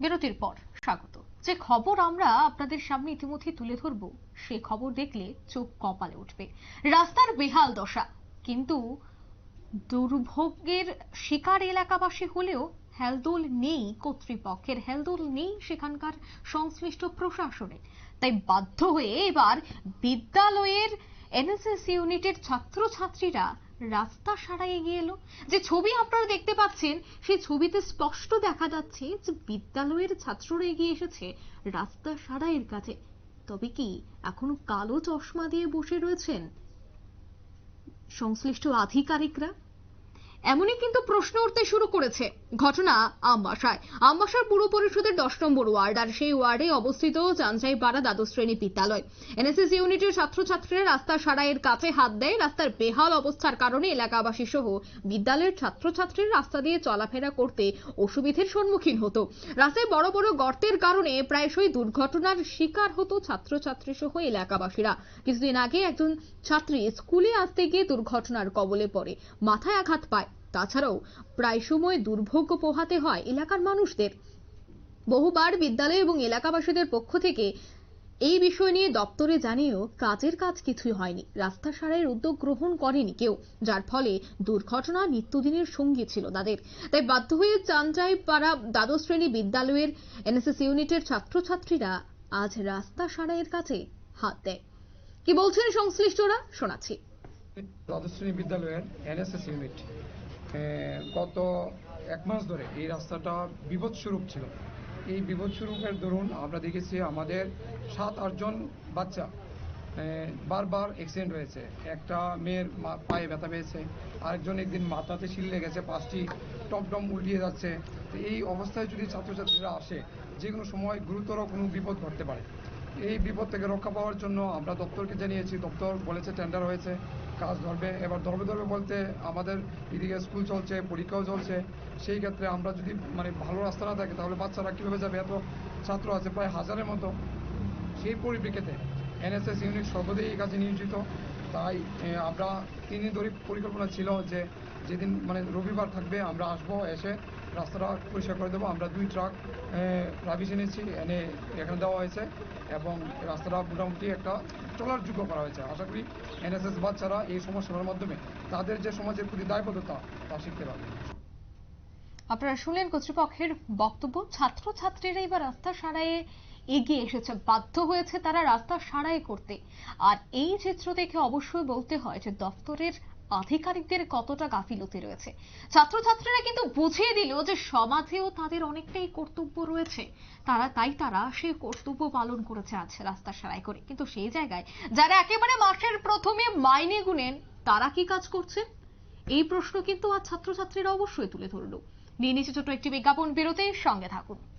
বিরতির পর স্বাগত। যে খবর আমরা আপনাদের সামনে ইতিমধ্যে তুলে ধরব, সে খবর দেখলে চোখ কপালে উঠবে। রাস্তার বেহাল দশা। কিন্তু দুর্ভোগের শিকার এলাকাবাসী হলেও হেলদোল নেই কর্তৃপক্ষের, হেলদোল নেই সেখানকার সংশ্লিষ্ট প্রশাসনের। তাই বাধ্য হয়ে এবার বিদ্যালয়ের এনএসএস ইউনিটের ছাত্রছাত্রীরা রাস্তা সারাই এগিয়ে এলো। যে ছবি আপনারা দেখতে পাচ্ছেন, সেই ছবিতে স্পষ্ট দেখা যাচ্ছে যে বিদ্যালয়ের ছাত্ররা এগিয়ে এসেছে রাস্তা সারাইয়ের কাছে। তবে কি এখনও কালো চশমা দিয়ে বসে রয়েছেন সংশ্লিষ্ট আধিকারিকরা? এমনই কিন্তু প্রশ্ন উঠতে শুরু করেছে। ঘটনা আমবাসায় আমবাসার পুর পরিষদের দশ নম্বর ওয়ার্ড আর সেই ওয়ার্ডে অবস্থিত চাঞ্চাইপাড়া দ্বাদশ শ্রেণি বিদ্যালয়। এনএসএস ইউনিটের ছাত্রছাত্রীরা রাস্তা সারাইয়ের কাছে হাত দেয়। রাস্তার বেহাল অবস্থার কারণে এলাকাবাসী সহ বিদ্যালয়ের ছাত্রছাত্রীর রাস্তা দিয়ে চলাফেরা করতে অসুবিধের সম্মুখীন হতো। রাস্তায় বড় বড় গর্তের কারণে প্রায়শই দুর্ঘটনার শিকার হতো ছাত্রছাত্রী সহ এলাকাবাসীরা। কিছুদিন আগে একজন ছাত্রী স্কুলে আসতে গিয়ে দুর্ঘটনার কবলে পড়ে। মাথায় আঘাত পায়। তাছাড়াও প্রায় সময় দুর্ভোগ পোহাতে হয় এলাকার মানুষদের। বহুবার বিদ্যালয় এবং এলাকাবাসীদের পক্ষ থেকে এই বিষয় নিয়ে দপ্তরে জানিয়েও কাজের কাজ কিছুই হয়নি। রাস্তা সারাইয়ের উদ্যোগ গ্রহণ করেনি কেউ, যার ফলে দুর্ঘটনা নিত্যদিনের সঙ্গী ছিল তাদের। তাই বাধ্য হয়ে চাঞ্চাই পাড়া দ্বাদশ শ্রেণি বিদ্যালয়ের এনএসএস ইউনিটের ছাত্রছাত্রীরা আজ রাস্তা সারাইয়ের কাছে হাত দেয়। কি বলছেন সংশ্লিষ্টরা? শোনাচ্ছি। দ্বাদশ শ্রেণি বিদ্যালয়ের এনএসএস ইউনিট। গত এক মাস ধরে এই রাস্তাটা বিপদস্বরূপ ছিল। এই বিপদস্বরূপের দরুন আমরা দেখেছি আমাদের সাত আটজন বাচ্চা বারবার অ্যাক্সিডেন্ট হয়েছে। একটা মেয়ের পায়ে ব্যথা পেয়েছে, আরেকজন একদিন মাথাতে শিল লেগেছে পাঁচটি টপডম উল্টিয়ে যাচ্ছে। তো এই অবস্থায় যদি ছাত্রছাত্রীরা আসে যে কোনো সময় গুরুতর কোনো বিপদ ঘটতে পারে। এই বিপদ থেকে রক্ষা পাওয়ার জন্য আমরা দপ্তরকে জানিয়েছি। দপ্তর বলেছে টেন্ডার হয়েছে, কাজ ধরবে। এবার ধরবে ধরবে বলতে আমাদের এদিকে স্কুল চলছে, পরীক্ষাও চলছে। সেই ক্ষেত্রে আমরা যদি মানে ভালো রাস্তা না থাকে, তাহলে বাচ্চারা কীভাবে যাবে? এত ছাত্র আছে প্রায় হাজারের মতো। সেই পরিপ্রেক্ষিতে এনএসএস ইউনিট সর্বদাই এই কাজে নিয়োজিত। তাই আমরা তিন দিন ধরে পরিকল্পনা ছিল যে যেদিন মানে রবিবার থাকবে আমরা আসব এসে রাস্তাটা পরিষ্কার করে দেবো। আমরা দুই ট্রাক রাবিশ এনেছি, এনে এখানে দেওয়া হয়েছে এবং রাস্তাটা মোটামুটি একটা চলার যোগ্য করা হয়েছে। আশা করি এনএসএস বাচ্চারা এই সমস্যার মাধ্যমে তাদের যে সমাজের প্রতি দায়বদ্ধতা, তা শিখতে পারবে। আপনারা শুনলেন কর্তৃপক্ষের বক্তব্য। ছাত্রছাত্রীরা এবার রাস্তা সারাইয়ে এগিয়ে এসেছে। বাধ্য হয়েছে তারা রাস্তা সারাই করতে। আর এই চিত্র দেখে অবশ্যই বলতে হয় যে দপ্তরের আধিকারিকদের কতটা গাফিলতি রয়েছে। ছাত্রছাত্রীরা কিন্তু বুঝিয়ে দিল যে সমাজেও তাদের অনেকটাই কর্তব্য রয়েছে। তারা, তাই তারা সেই কর্তব্য পালন করেছে আজ রাস্তা সারাই করে। কিন্তু সেই জায়গায় যারা একেবারে মাসের প্রথমে মাইনে গুনেন, তারা কি কাজ করছেন এই প্রশ্ন কিন্তু আজ ছাত্রছাত্রীরা অবশ্যই তুলে ধরলো। নিয়ে নিচ্ছে ছোট একটি বিজ্ঞাপন। বিরতির সঙ্গে থাকুন।